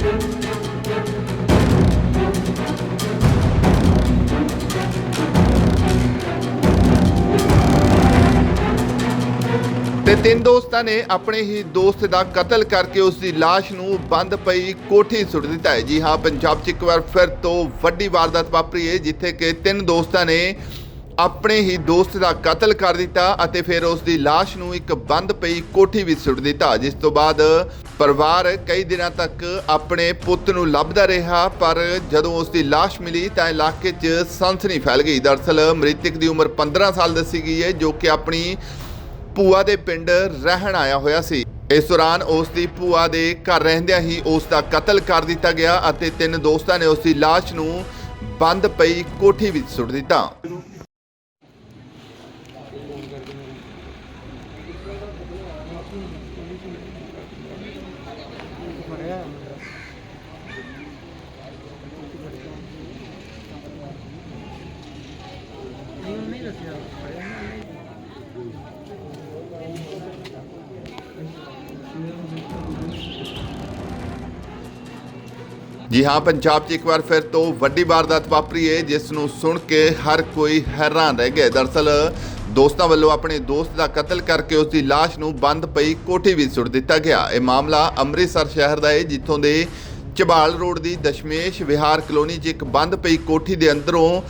ਤੇ ਤਿੰਨ ਦੋਸਤਾਂ ਨੇ ਆਪਣੇ ਹੀ ਦੋਸਤ ਦਾ ਕਤਲ ਕਰਕੇ ਉਸ ਦੀ ਲਾਸ਼ ਨੂੰ ਬੰਦ ਪਈ ਕੋਠੀ ਸੁੱਟ ਦਿੱਤਾ ਹੈ। ਜੀ ਹਾਂ, ਪੰਜਾਬ 'ਚ ਇੱਕ ਵਾਰ ਫਿਰ ਤੋਂ ਵੱਡੀ ਵਾਰਦਾਤ ਵਾਪਰੀ ਹੈ, ਜਿੱਥੇ ਕਿ ਤਿੰਨ ਦੋਸਤਾਂ ਨੇ ਆਪਣੇ ਹੀ ਦੋਸਤ ਦਾ ਕਤਲ ਕਰ ਦਿੱਤਾ ਅਤੇ ਫਿਰ ਉਸ ਦੀ ਲਾਸ਼ ਨੂੰ ਇੱਕ ਬੰਦ ਪਈ ਕੋਠੀ ਵਿੱਚ ਸੁੱਟ ਦਿੱਤਾ, ਜਿਸ ਤੋਂ ਬਾਅਦ ਪਰਿਵਾਰ ਕਈ ਦਿਨਾਂ ਤੱਕ ਆਪਣੇ ਪੁੱਤ ਨੂੰ ਲੱਭਦਾ ਰਿਹਾ, ਪਰ ਜਦੋਂ ਉਸ ਦੀ ਲਾਸ਼ ਮਿਲੀ ਤਾਂ ਇਲਾਕੇ 'ਚ ਸਨਸਨੀ ਫੈਲ ਗਈ। ਦਰਅਸਲ ਮ੍ਰਿਤਕ ਦੀ ਉਮਰ 15 ਸਾਲ ਦੱਸੀ ਗਈ ਹੈ, ਜੋ ਕਿ ਆਪਣੀ ਭੂਆ ਦੇ ਪਿੰਡ ਰਹਿਣ ਆਇਆ ਹੋਇਆ ਸੀ। ਇਸ ਦੌਰਾਨ ਉਸ ਦੀ ਭੂਆ ਦੇ ਘਰ ਰਹਿੰਦਿਆਂ ਹੀ ਉਸ ਦਾ ਕਤਲ ਕਰ ਦਿੱਤਾ ਗਿਆ ਅਤੇ ਤਿੰਨ ਦੋਸਤਾਂ ਨੇ ਉਸ ਦੀ ਲਾਸ਼ ਨੂੰ ਬੰਦ ਪਈ ਕੋਠੀ ਵਿੱਚ ਸੁੱਟ ਦਿੱਤਾ। ਜੀ ਹਾਂ, ਪੰਜਾਬ 'ਚ ਇੱਕ ਵਾਰ ਫਿਰ ਤੋਂ ਵੱਡੀ ਵਾਰਦਾਤ ਵਾਪਰੀ ਹੈ ਜਿਸ ਨੂੰ ਸੁਣ ਕੇ ਹਰ ਕੋਈ ਹੈਰਾਨ ਰਹਿ ਗਿਆ ਦਰਅਸਲ, ਦੋਸਤਾਂ ਵੱਲੋਂ ਆਪਣੇ ਦੋਸਤ ਦਾ ਕਤਲ ਕਰਕੇ ਉਸ ਦੀ ਲਾਸ਼ ਨੂੰ ਬੰਦ ਪਈ ਕੋਠੀ ਵਿੱਚ ਸੁੱਟ ਦਿੱਤਾ ਗਿਆ। ਇਹ ਮਾਮਲਾ ਅੰਮ੍ਰਿਤਸਰ ਸ਼ਹਿਰ ਦਾ ਹੈ ਜਿੱਥੋਂ ਦੇ ਝਬਾਲ ਰੋਡ ਦੀ ਦਸ਼ਮੇਸ਼ ਵਿਹਾਰ ਕਲੋਨੀ 'ਚ ਇੱਕ ਬੰਦ ਪਈ ਕੋਠੀ ਦੇ ਅੰਦਰੋਂ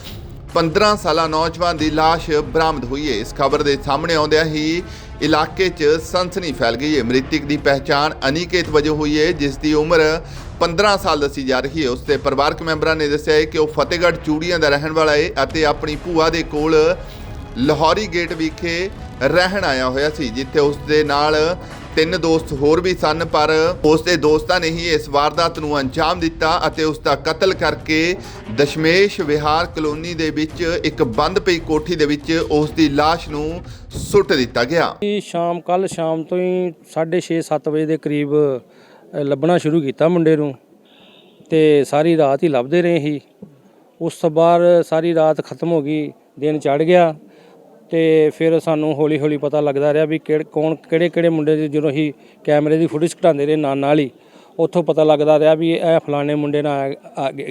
15 ਸਾਲਾ ਨੌਜਵਾਨ ਦੀ ਲਾਸ਼ ਬਰਾਮਦ ਹੋਈ ਹੈ। ਇਸ ਖਬਰ ਦੇ ਸਾਹਮਣੇ ਆਉਂਦਿਆਂ ਹੀ ਇਲਾਕੇ 'ਚ ਸਨਸਨੀ ਫੈਲ ਗਈ ਹੈ। ਮ੍ਰਿਤਕ ਦੀ ਪਹਿਚਾਣ ਅਨੀਕੇਤ ਵਜੋਂ ਹੋਈ ਹੈ, ਜਿਸ ਦੀ ਉਮਰ 15 ਸਾਲ ਦੱਸੀ ਜਾ ਰਹੀ ਹੈ। ਉਸ ਦੇ ਪਰਿਵਾਰਕ ਮੈਂਬਰਾਂ ਨੇ ਦੱਸਿਆ ਹੈ ਕਿ ਉਹ ਫਤਿਹਗੜ੍ਹ ਚੂੜੀਆਂ ਦਾ ਰਹਿਣ ਵਾਲਾ ਹੈ ਅਤੇ ਆਪਣੀ ਭੂਆ ਦੇ ਕੋਲ ਲਾਹੌਰੀ ਗੇਟ ਵਿਖੇ ਰਹਿਣ ਆਇਆ ਹੋਇਆ ਸੀ, ਜਿੱਥੇ ਉਸ ਦੇ ਨਾਲ ਤਿੰਨ ਦੋਸਤ ਹੋਰ ਵੀ ਸਨ ਪਰ ਉਸ ਦੇ ਦੋਸਤਾਂ ਨੇ ਹੀ ਇਸ ਵਾਰਦਾਤ ਨੂੰ ਅੰਜਾਮ ਦਿੱਤਾ ਅਤੇ ਉਸ ਦਾ ਕਤਲ ਕਰਕੇ ਦਸ਼ਮੇਸ਼ ਵਿਹਾਰ ਕਲੋਨੀ ਦੇ ਵਿੱਚ ਇੱਕ ਬੰਦ ਪਈ ਕੋਠੀ ਦੇ ਵਿੱਚ ਉਸ ਦੀ ਲਾਸ਼ ਨੂੰ ਸੁੱਟ ਦਿੱਤਾ ਗਿਆ। ਇਹ ਸ਼ਾਮ ਕੱਲ ਸ਼ਾਮ ਤੋਂ ਹੀ 6:30 7 ਵਜੇ ਦੇ ਕਰੀਬ ਅ, ਲੱਭਣਾ ਸ਼ੁਰੂ ਕੀਤਾ ਮੁੰਡੇ ਨੂੰ ਤੇ ਸਾਰੀ ਰਾਤ ਹੀ ਲੱਭਦੇ ਰਹੇ ਸੀ। ਉਸ ਤੋਂ ਬਾਅਦ ਸਾਰੀ ਰਾਤ ਖਤਮ ਹੋ ਗਈ ਦਿਨ ਚੜ ਗਿਆ। ਤੇ ਫਿਰ ਸਾਨੂੰ ਹੌਲੀ ਹੌਲੀ ਪਤਾ ਲੱਗਦਾ ਰਿਹਾ ਵੀ ਕਿਹੜੇ ਕੌਣ, ਕਿਹੜੇ ਕਿਹੜੇ ਮੁੰਡੇ ਦੇ ਜਦੋਂ ਹੀ ਕੈਮਰੇ ਦੀ ਫੁਟੇਜ ਘਟਾਉਂਦੇ ਰਹੇ ਨਾਲ ਨਾਲ ਹੀ, ਉੱਥੋਂ ਪਤਾ ਲੱਗਦਾ ਰਿਹਾ ਵੀ ਇਹ ਫਲਾਣੇ ਮੁੰਡੇ ਨਾਲ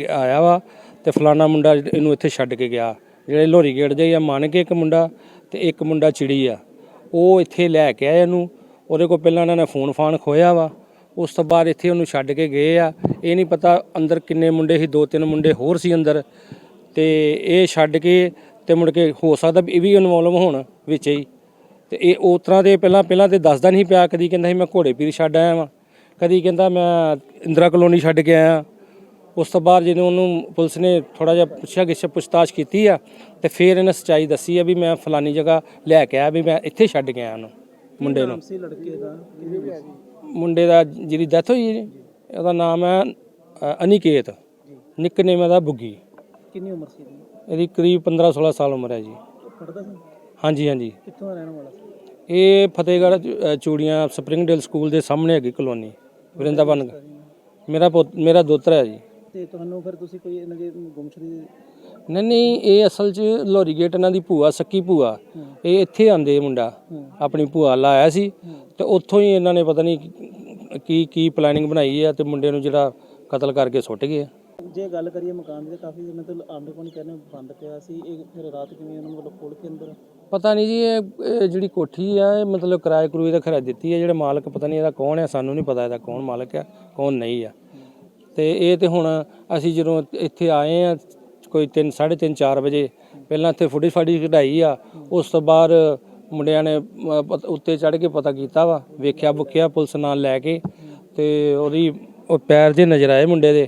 ਆਇਆ ਵਾ ਤੇ ਫਲਾਣਾ ਮੁੰਡਾ ਇਹਨੂੰ ਇੱਥੇ ਛੱਡ ਕੇ ਗਿਆ। ਜਿਹੜੇ ਲੋਰੀ ਗੇਟ ਦੇ ਆ ਮੰਨ ਕੇ ਇੱਕ ਮੁੰਡਾ ਤੇ ਇੱਕ ਮੁੰਡਾ ਚਿੜੀ ਆ। ਉਹ ਇੱਥੇ ਲੈ ਕੇ ਆਏ ਇਹਨੂੰ, ਉਹਦੇ ਕੋਲ ਪਹਿਲਾਂ ਇਹਨਾਂ ਨੇ ਫੋਨ ਫਾਨ ਖੋਇਆ ਵਾ। ਉਸ ਤੋਂ ਬਾਅਦ ਇੱਥੇ ਉਹਨੂੰ ਛੱਡ ਕੇ ਗਏ ਆ। ਇਹ ਨਹੀਂ ਪਤਾ ਅੰਦਰ ਕਿੰਨੇ ਮੁੰਡੇ ਸੀ, ਦੋ ਤਿੰਨ ਮੁੰਡੇ ਹੋਰ ਸੀ ਅੰਦਰ। ਤੇ ਇਹ ਛੱਡ ਕੇ ਤੇ ਮੁੜ ਕੇ ਹੋ ਸਕਦਾ ਵੀ ਇਹ ਵੀ ਇਨਵੋਲਵ ਹੋਣ ਵਿੱਚ ਹੀ। ਤੇ ਇਹ ਉਸ ਤਰ੍ਹਾਂ ਦੇ ਪਹਿਲਾਂ ਪਹਿਲਾਂ ਤੇ ਦੱਸਦਾ ਨਹੀਂ ਪਿਆ। ਕਦੀ ਕਹਿੰਦਾ ਸੀ ਮੈਂ ਘੋੜੇ ਪੀਰ ਛੱਡ ਆਇਆ ਵਾਂ। ਕਦੀ ਕਹਿੰਦਾ ਮੈਂ ਇੰਦਰਾ ਕਲੋਨੀ ਛੱਡ ਕੇ ਆਇਆ। ਉਸ ਤੋਂ ਬਾਅਦ ਜਦੋਂ ਉਹਨੂੰ ਪੁਲਿਸ ਨੇ ਥੋੜਾ ਜਿਹਾ ਪੁੱਛਿਆ ਗਿੱਛ ਪੁੱਛਤਾਛ ਕੀਤੀ ਆ ਤੇ ਫਿਰ ਇਹਨੇ ਸੱਚਾਈ ਦੱਸੀ ਆ ਵੀ ਮੈਂ ਫਲਾਨੀ ਜਗ੍ਹਾ ਲੈ ਕੇ ਆਇਆ ਵੀ ਮੈਂ ਇੱਥੇ ਛੱਡ ਕੇ ਆਇਆ ਉਹਨੂੰ ਮੁੰਡੇ ਨੂੰ। ਸੀ ਲੜਕੇ ਦਾ? ਕਿੰਨੇ ਮੁੰਡੇ ਦਾ ਜਿਹਦੀ ਡੈਥ ਹੋਈ ਜੀ ਉਹਦਾ ਨਾਮ ਹੈ ਅ, ਅਨਿਕੇਤ। ਨਿਕਨੇਮ ਇਹਦਾ ਬੁੱਗੀ। ਕਿੰਨੀ ਉਮਰ ਸੀ ਇਹਦੀ? ਇਹਦੀ ਕਰੀਬ 15 16 ਸਾਲ ਉਮਰ ਹੈ ਜੀ। ਉਹ ਪੜਦਾ ਸੀ? ਹਾਂਜੀ ਹਾਂਜੀ। ਕਿੱਥੋਂ ਦਾ ਰਹਿਣ ਵਾਲਾ ਸੀ? ਇਹ ਫਤਿਹਗੜ੍ਹ ਅ, ਚੂੜੀਆਂ ਸਪਰਿੰਗਡੇਲ ਸਕੂਲ ਦੇ ਸਾਹਮਣੇ ਹੈਗੀ ਕਲੋਨੀ ਵਰਿੰਦਾਵਨ ਮੇਰਾ ਪੁੱਤ ਮੇਰਾ ਦੋਤਰਾ ਹੈ ਜੀ। ਤੇ ਤੁਹਾਨੂੰ ਫਿਰ ਤੁਸੀਂ ਕੋਈ ਇਹਨਾਂ ਦੀ ਗੁੰਮਸ਼ੁਦੀ ਨਹੀਂ ਨਹੀਂ ਇਹ ਅਸਲ 'ਚ ਲੋਰੀ ਗੇਟ ਇਹਨਾਂ ਦੀ ਭੂਆ ਸੱਕੀ ਭੂਆ। ਇਹ ਇੱਥੇ ਆਂਦੇ ਇਹ ਮੁੰਡਾ। ਆਪਣੀ ਭੂਆ ਲਾਇਆ ਸੀ। ਤੇ ਉੱਥੋਂ ਹੀ ਇਹਨਾਂ ਨੇ ਪਤਾ ਨਹੀਂ ਕੀ ਕੀ ਪਲੈਨਿੰਗ ਬਣਾਈ ਹੈ ਤੇ ਮੁੰਡੇ ਨੂੰ ਜਿਹੜਾ ਕਤਲ ਕਰਕੇ ਸੁੱਟ ਗਏ ਆ। ਜੇ ਗੱਲ ਕਰੀਏ ਮਕਾਨ ਦੀ ਤਾਂ ਕਾਫੀ ਦਿਨਾਂ ਤੋਂ ਆਂਡੇ ਕੋਲ ਕਹਿੰਦੇ ਬੰਦ ਪਿਆ ਸੀ ਇਹ ਫਿਰ ਰਾਤ ਕਿਵੇਂ ਉਹਨਾਂ ਵੱਲੋਂ ਖੋਲ ਕੇ ਅੰਦਰ? ਪਤਾ ਨਹੀਂ ਜੀ ਇਹ ਇਹ ਜਿਹੜੀ ਕੋਠੀ ਆ ਇਹ ਮਤਲਬ ਕਿਰਾਏ ਕਰੂਏ ਦਾ ਖਰਾ ਦਿੱਤੀ ਹੈ ਜਿਹੜੇ ਮਾਲਕ ਪਤਾ ਨਹੀਂ ਇਹਦਾ ਕੌਣ ਹੈ ਸਾਨੂੰ ਨਹੀਂ ਪਤਾ ਇਹਦਾ ਕੌਣ ਮਾਲਕ ਹੈ ਕੌਣ ਨਹੀਂ ਆ। ਤੇ ਇਹ ਤੇ ਹੁਣ ਅਸੀਂ ਜਦੋਂ ਇੱਥੇ ਆਏ ਆ ਕੋਈ 3 3:30 4 ਵਜੇ ਪਹਿਲਾਂ ਇੱਥੇ ਫੁੱਟੀ ਫਾੜੀ ਕਢਾਈ ਆ ਉਸ ਤੋਂ ਬਾਅਦ ਮੁੰਡਿਆਂ ਨੇ ਅਮ, ਪਤ- ਉੱਤੇ ਚੜ੍ਹ ਕੇ ਪਤਾ ਕੀਤਾ ਵਾ ਵੇਖਿਆ ਬੁੱਕਿਆ ਪੁਲਿਸ ਨਾਲ ਲੈ ਕੇ ਤੇ ਉਹਦੀ ਉਹ ਪੈਰ ਜੇ ਨਜ਼ਰ ਆਏ ਮੁੰਡੇ ਦੇ।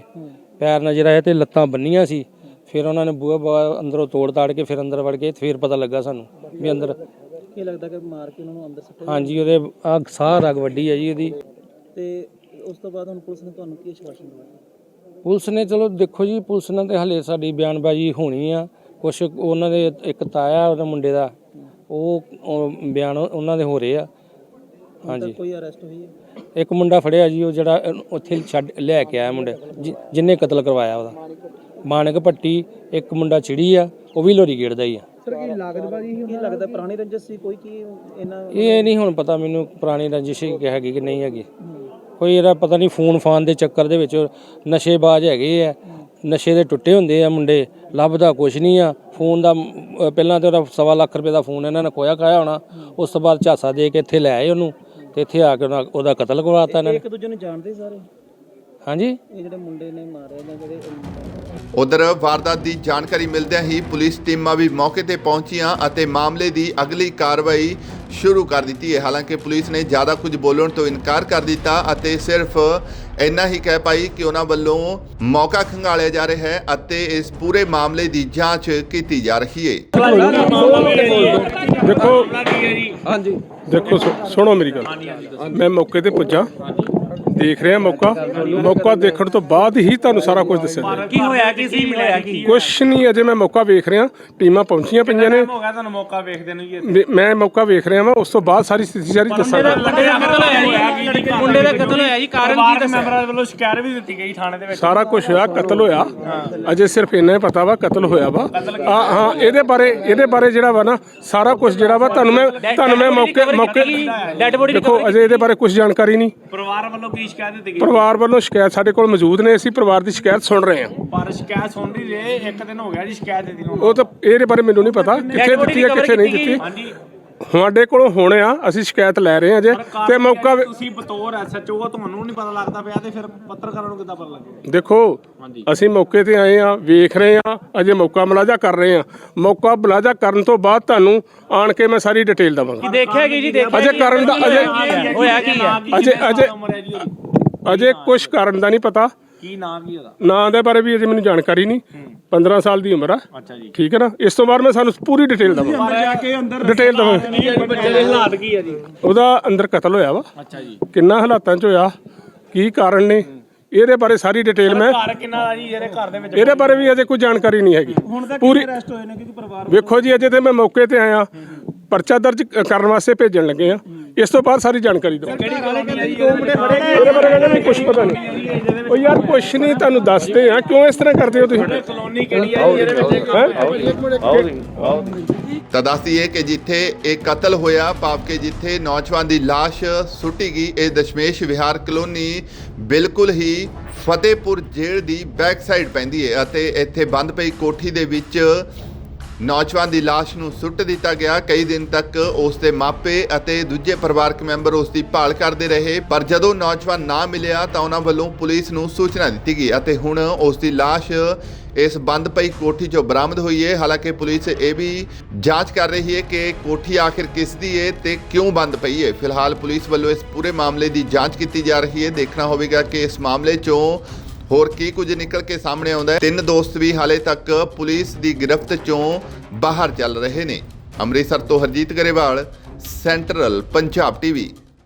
ਪੈਰ ਨਜ਼ਰ ਆਏ ਤੇ ਲੱਤਾਂ ਬੰਨੀਆਂ ਸੀ। ਫਿਰ ਉਹਨਾਂ ਨੇ ਬੂਹਾ ਅੰਦਰੋਂ ਤੋੜ ਤਾੜ ਕੇ ਫਿਰ ਅੰਦਰ ਵੜ ਗਏ ਫਿਰ ਪਤਾ ਲੱਗਾ ਸਾਨੂੰ ਵੀ ਅੰਦਰ ਕੀ ਲੱਗਦਾ ਕਿ ਮਾਰ ਕੇ ਉਹਨਾਂ ਨੂੰ ਅੰਦਰ ਸੁੱਟੇ ਹਾਂਜੀ ਉਹਦੇ ਆ ਸਾਹ ਰਗ ਵੱਡੀ ਹੈ ਜੀ ਉਹਦੀ। ਤੇ ਉਸ ਤੋਂ ਬਾਅਦ ਹੁਣ ਪੁਲਿਸ ਨੇ ਤੁਹਾਨੂੰ ਕੀ ਆਸ਼ਵਾਸਨ ਦਿੱਤਾ? ਪੁਲਿਸ ਨੇ ਚਲੋ ਦੇਖੋ ਜੀ ਪੁਲਿਸ ਨਾਲ ਤੇ ਹਲੇ ਸਾਡੀ ਬਿਆਨਬਾਜ਼ੀ ਹੋਣੀ ਆ। ਕੁਛ ਉਹਨਾਂ ਦੇ ਇੱਕ ਤਾਇਆ ਉਹਦੇ ਮੁੰਡੇ ਦਾ ਉਹ ਉਹ ਬਿਆਨ ਉਹਨਾਂ ਦੇ ਹੋ ਰਹੇ ਆ। ਹਾਂਜੀ। ਕੋਈ ਅਰੈਸਟ ਹੋਈ ਹੈ? ਇੱਕ ਮੁੰਡਾ ਫੜਿਆ ਜੀ ਉਹ ਜਿਹੜਾ ਉੱਥੇ ਛੱਡ ਲੈ ਕੇ ਆਇਆ ਮੁੰਡੇ ਜਿ- ਜਿਹਨੇ ਕਤਲ ਕਰਵਾਇਆ ਉਹਦਾ। ਮਾਨਕ ਭੱਟੀ ਇੱਕ ਮੁੰਡਾ ਚਿੜੀ ਆ ਉਹ ਵੀ ਲੋਰੀ ਗੇੜ ਦਾ ਹੀ ਆ। ਸਰ ਕੀ ਲਾਗਤਬਾਜੀ ਕੀ ਲੱਗਦਾ ਪੁਰਾਣੀ ਰੰਜਸ ਸੀ? ਕੋਈ ਕੀ ਇਹਨਾਂ ਇਹ ਨਹੀਂ ਹੁਣ ਪਤਾ ਮੈਨੂੰ ਪੁਰਾਣੀ ਰੰਜਿਸ਼ ਹੈਗੀ ਕਿ ਨਹੀਂ ਹੈਗੀ। ਕੋਈ ਇਹਦਾ ਪਤਾ ਨਹੀਂ ਫੋਨ ਫਾਨ ਦੇ ਚੱਕਰ ਦੇ ਵਿੱਚ ਨਸ਼ੇਬਾਜ਼ ਹੈਗੇ ਆ ਨਸ਼ੇ ਦੇ ਟੁੱਟੇ ਹੁੰਦੇ ਆ ਮੁੰਡੇ ਲੱਭਦਾ ਕੁਛ ਨਹੀਂ ਆ। ਫੋਨ ਦਾ ਅਮ, ਪਹਿਲਾਂ ਤੇ ਉਹਦਾ ਸਵਾ ਲੱਖ ਰੁਪਏ ਦਾ ਫੋਨ ਇਹਨਾਂ ਨੇ ਖੋਇਆ ਖਾਇਆ ਹੋਣਾ ਉਸ ਤੋਂ ਬਾਅਦ ਝਾਸਾ ਦੇ ਕੇ ਇੱਥੇ ਲੈ ਆਏ ਉਹਨੂੰ। ਤੇ ਇੱਥੇ ਆ ਕੇ ਉਹਦਾ ਕਤਲ ਕਰਵਾਤਾ ਇਹਨਾਂ ਨੇ। ਇੱਕ ਦੂਜੇ ਨੂੰ ਜਾਣਦੇ ਸਾਰੇ? ਹਾਂਜੀ? ਇਹ ਜਿਹੜੇ ਮੁੰਡੇ ਨੇ ਮਾਰੇ ਨੇ ਜਿਹੜੇ ਉਧਰ ਵਾਰਦਾਤ ਦੀ ਜਾਣਕਾਰੀ ਮਿਲਦਿਆਂ ਹੀ ਪੁਲਿਸ ਟੀਮਾਂ ਵੀ ਮੌਕੇ ਤੇ ਪਹੁੰਚੀਆਂ ਅਤੇ ਮਾਮਲੇ ਦੀ ਅਗਲੀ ਕਾਰਵਾਈ ਸ਼ੁਰੂ ਕਰ ਦਿੱਤੀ ਹੈ। ਹਾਲਾਂਕਿ ਪੁਲਿਸ ਨੇ ਜ਼ਿਆਦਾ ਕੁਝ ਬੋਲਣ ਤੋਂ ਇਨਕਾਰ ਕਰ ਦਿੱਤਾ ਅਤੇ ਸਿਰਫ ਇੰਨਾ ਹੀ ਕਹਿ ਪਾਈ ਕਿ ਉਹਨਾਂ ਵੱਲੋਂ ਮੌਕਾ ਖੰਗਾਲਿਆ ਜਾ ਰਿਹਾ ਹੈ ਅਤੇ ਇਸ ਪੂਰੇ ਮਾਮਲੇ ਦੀ ਜਾਂਚ ਕੀਤੀ ਜਾ ਰਹੀ ਹੈ। ਦੇਖੋ ਹਾਂਜੀ। ਦੇਖੋ ਸੁਣੋ ਮੇਰੀ ਗੱਲ। ਮੈਂ ਮੌਕੇ ਤੇ ਪੁੱਜਾ। ਦੇਖ ਰਿਹਾ ਮੌਕਾ। ਮੌਕਾ ਦੇਖਣ ਤੋਂ ਬਾਅਦ ਹੀ ਤੁਹਾਨੂੰ ਸਾਰਾ ਕੁਝ ਦੱਸਿਆ ਜਾਏਗਾ। ਕੀ ਹੋਇਆ? ਕੀ ਸੀ ਹੋਇਆ ਕੀ ਕੁਛ ਨਹੀਂ ਅਜੇ ਮੈਂ ਮੌਕਾ ਵੇਖ ਰਿਹਾ। ਟੀਮਾਂ ਪਹੁੰਚੀਆਂ ਪਈਆਂ ਨੇ। ਹੋ ਗਿਆ ਤੁਹਾਨੂੰ ਮੌਕਾ ਵੇਖਦੇ ਨੂੰ ਜੀ ਵੀ ਮੈਂ ਮੌਕਾ ਵੇਖ ਰਿਹਾ ਵਾਂ। ਉਸ ਤੋਂ ਬਾਅਦ ਸਾਰੀ ਸਥਿਤੀ ਸਾਰੀ ਦੱਸਾਂਗਾ। ਮੁੰਡੇ ਦਾ ਕਤਲ ਹੋਇਆ ਜੀ। ਮੁੰਡੇ ਦਾ ਕਤਲ ਹੋਇਆ ਜੀ। ਕਾਰਨ ਕੀ ਦੱਸਿਆ? ਮੈਂਬਰਾਂ ਵੱਲੋਂ ਸ਼ਿਕਾਇਤ ਵੀ ਦਿੱਤੀ ਗਈ ਥਾਣੇ ਦੇ ਵਿੱਚ। ਸਾਰਾ ਕੁਝ ਹੋਇਆ ਕਤਲ ਹੋਇਆ। ਅਜੇ ਸਿਰਫ ਇੰਨਾ ਹੀ ਪਤਾ ਵਾ ਕਤਲ ਹੋਇਆ ਵਾ। ਹਾਂ ਹਾਂ ਇਹਦੇ ਬਾਰੇ ਇਹਦੇ ਬਾਰੇ ਜਿਹੜਾ ਵਾ ਨਾ ਸਾਰਾ ਕੁਝ ਜਿਹੜਾ ਵਾ ਤੁਹਾਨੂੰ ਮੈਂ ਤੁਹਾਨੂੰ ਮੈਂ ਮੌਕੇ ਮੌਕੇ ਡੈਡ ਬੋਡੀ ਦੇਖੋ ਅਜੇ ਇਹਦੇ ਬਾਰੇ ਕੁਝ ਜਾਣਕਾਰੀ ਨਹੀਂ। ਪਰਿਵਾਰ ਵੱਲੋਂ ਕੀ ਸ਼ਿਕਾਇਤ ਦਿੱਤੀ ਗਈ? ਪਰਿਵਾਰ ਵੱਲੋਂ ਸ਼ਿਕਾਇਤ ਸਾਡੇ ਕੋਲ ਮੌਜੂਦ ਨੇ ਅਸੀਂ ਪਰਿਵਾਰ ਦੀ ਸ਼ਿਕਾਇਤ ਸੁਣ ਰਹੇ ਹਾਂ। ਪਰ ਸ਼ਿਕਾਇਤ ਸੁਣ ਰਹੇ ਇੱਕ ਦਿਨ ਹੋ ਗਿਆ ਜੀ ਸ਼ਿਕਾਇਤ ਦਿੱਤੀ ਨੂੰ। ਉਹ ਤਾਂ ਇਹਦੇ ਬਾਰੇ ਮੈਨੂੰ ਨਹੀਂ ਪਤਾ ਕਿੱਥੇ ਦਿੱਤੀ ਹੈ ਕਿੱਥੇ ਨਹੀਂ ਦਿੱਤੀ। ਹਾਂਜੀ। ਸਾਡੇ ਕੋਲੋਂ ਹੁਣ ਆ ਅਸੀਂ ਸ਼ਿਕਾਇਤ ਲੈ ਰਹੇ ਹਾਂ ਜੇ। ਤੇ ਮੌਕਾ ਵੇ- ਤੁਸੀਂ ਬਤੌਰ ਐਸਐਚਓ ਤੁਹਾਨੂੰ ਨਹੀਂ ਪਤਾ ਲੱਗਦਾ ਪਿਆ ਤੇ ਫਿਰ ਪੱਤਰਕਾਰਾਂ ਨੂੰ ਕਿੱਦਾਂ ਪਤਾ ਲੱਗੂ ਦੇਖੋ ਅਸੀਂ ਮੌਕੇ ਤੇ ਆਏ ਆ ਵੇਖ ਰਹੇ ਆ ਅਜੇ ਮੌਕਾ ਮੁਲਾਜ਼ਾ ਕਰ ਰਹੇ ਆ ਮੌਕਾ ਮੁਲਾਜ਼ਾ ਕਰਨ ਤੋਂ ਬਾਅਦ ਤੁਹਾਨੂੰ ਆਣ ਕੇ ਮੈਂ ਸਾਰੀ ਡਿਟੇਲ ਦਵਾਂਗਾ। ਦੇਖਿਆ ਕੀ ਜੀ? ਦੇਖਿਆ ਅਜੇ ਕਰਨ ਦਾ ਅਜੇ ਹੋਇਆ ਕੀ ਆ ਅਜੇ ਅਜੇ ਹੈ? ਅਜੇ ਕੁਝ ਕਾਰਨ ਦਾ ਨਹੀਂ ਪਤਾ। ਕੀ ਨਾਮ ਕੀ ਉਹਦਾ? ਨਾਂ ਦੇ ਬਾਰੇ ਵੀ ਅਜੇ ਮੈਨੂੰ ਜਾਣਕਾਰੀ ਨਹੀਂ। 15 ਸਾਲ ਦੀ ਉਮਰ ਆ। ਅੱਛਾ ਜੀ। ਠੀਕ ਹੈ ਨਾ? ਇਸ ਤੋਂ ਬਾਅਦ ਮੈਂ ਸਾਨੂੰ ਪੂਰੀ ਡਿਟੇਲ ਦਵਾਂਗਾ। ਜਾ ਕੇ ਅੰਦਰ ਡਿਟੇਲ ਦਵਾਂਗਾ। ਬੱਚੇ ਦੇ ਹਾਲਾਤ ਕੀ ਆ ਜੀ? ਉਹਦਾ ਅੰਦਰ ਕਤਲ ਹੋਇਆ ਵਾ। ਅੱਛਾ ਜੀ। ਕਿੰਨਾ ਹਾਲਾਤਾਂ 'ਚ ਹੋਇਆ? ਕੀ ਕਾਰਨ ਨੇ? ਇਹਦੇ ਬਾਰੇ ਸਾਰੀ ਡਿਟੇਲ ਮੈਂ ਘਰ ਕਿੰਨਾ ਆ ਜੀ? ਜਿਹੜੇ ਘਰ ਦੇ ਵਿੱਚ ਇਹਦੇ ਬਾਰੇ ਵੀ ਅਜੇ ਕੋਈ ਜਾਣਕਾਰੀ ਨਹੀਂ ਹੈਗੀ। ਪੂਰੀ ਅਰੈਸਟ ਹੋਏ ਨੇ ਕਿਉਂਕਿ ਪਰਿਵਾਰ ਵੇਖੋ ਜੀ ਅਜੇ ਤੇ ਮੈਂ ਮੌਕੇ ਤੇ ਆਇਆ। ਪਰਚਾ ਦਰਜ ਕਰਨ ਵਾਸਤੇ ਭੇਜਣ ਲੱਗੇ ਆ। ਇਸ ਤੋਂ ਬਾਅਦ ਸਾਰੀ ਜਾਣਕਾਰੀ ਦਵਾਂਗਾ ਕਿਹੜੀ ਕਲੋਨੀ ਆ ਜੀ ਦੋ ਮੁੰਡੇ ਫੜੇ ਇਹਦੇ ਬਾਰੇ ਕਹਿੰਦੇ ਵੀ ਕੁਝ ਪਤਾ ਨਹੀਂ। ਉਹ ਯਾਰ ਕੁਛ ਨਹੀਂ ਤੁਹਾਨੂੰ ਦੱਸਦੇ ਆ। ਕਿਉਂ ਇਸ ਤਰ੍ਹਾਂ ਕਰਦੇ ਹੋ ਤੁਸੀਂ? ਕਲੋਨੀ ਕਿਹੜੀ ਆ? ਜੀ ਇਹਦੇ ਵਿੱਚ ਤਾਂ ਦੱਸਦੀਏ ਕਿ ਜਿੱਥੇ ਇਹ ਕਤਲ ਹੋਇਆ ਭਾਵ ਕਿ ਜਿੱਥੇ ਨੌਜਵਾਨ ਦੀ ਲਾਸ਼ ਸੁੱਟੀ ਗਈ ਇਹ ਦਸ਼ਮੇਸ਼ ਵਿਹਾਰ ਕਲੋਨੀ ਬਿਲਕੁਲ ਹੀ ਫਤਿਹਪੁਰ ਜੇਲ੍ਹ ਦੀ ਬੈਕ ਸਾਈਡ ਪੈਂਦੀ ਹੈ ਅਤੇ ਇੱਥੇ ਬੰਦ ਪਈ ਕੋਠੀ ਦੇ ਵਿੱਚ ਨੌਜਵਾਨ ਦੀ ਲਾਸ਼ ਨੂੰ ਸੁੱਟ ਦਿੱਤਾ ਗਿਆ। ਕਈ ਦਿਨ ਤੱਕ ਉਸ ਦੇ ਮਾਪੇ ਅਤੇ ਦੂਜੇ ਪਰਿਵਾਰਕ ਮੈਂਬਰ ਉਸ ਦੀ ਭਾਲ ਕਰਦੇ ਰਹੇ, ਪਰ ਜਦੋਂ ਨੌਜਵਾਨ ਨਾ ਮਿਲਿਆ ਤਾਂ ਉਹਨਾਂ ਵੱਲੋਂ ਪੁਲਿਸ ਨੂੰ ਸੂਚਨਾ ਦਿੱਤੀ ਗਈ ਅਤੇ ਹੁਣ ਉਸ ਦੀ ਲਾਸ਼ ਇਸ ਬੰਦ ਪਈ ਕੋਠੀ 'ਚੋਂ ਬਰਾਮਦ ਹੋਈ ਹੈ। ਹਾਲਾਂਕਿ ਪੁਲਿਸ ਇਹ ਵੀ ਜਾਂਚ ਕਰ ਰਹੀ ਹੈ ਕਿ ਕੋਠੀ ਆਖਿਰ ਕਿਸ ਦੀ ਹੈ ਤੇ ਕਿਉਂ ਬੰਦ ਪਈ ਹੈ। ਫਿਲਹਾਲ ਪੁਲਿਸ ਵੱਲੋਂ ਇਸ ਪੂਰੇ ਮਾਮਲੇ ਦੀ ਜਾਂਚ ਕੀਤੀ ਜਾ ਰਹੀ ਹੈ। ਦੇਖਣਾ ਹੋਵੇਗਾ ਕਿ ਇਸ ਮਾਮਲੇ 'ਚੋਂ ਹੋਰ ਕੀ ਕੁਝ ਨਿਕਲ ਕੇ ਸਾਹਮਣੇ ਆਉਂਦਾ ਹੈ? ਤਿੰਨ ਦੋਸਤ ਵੀ ਹਾਲੇ ਤੱਕ ਪੁਲਿਸ ਦੀ ਗ੍ਰਿਫਤ 'ਚੋਂ ਬਾਹਰ ਚੱਲ ਰਹੇ ਨੇ। ਅੰਮ੍ਰਿਤਸਰ ਤੋਂ ਹਰਜੀਤ ਗਰੇਵਾਲ, ਸੈਂਟਰਲ ਪੰਜਾਬ ਟੀਵੀ।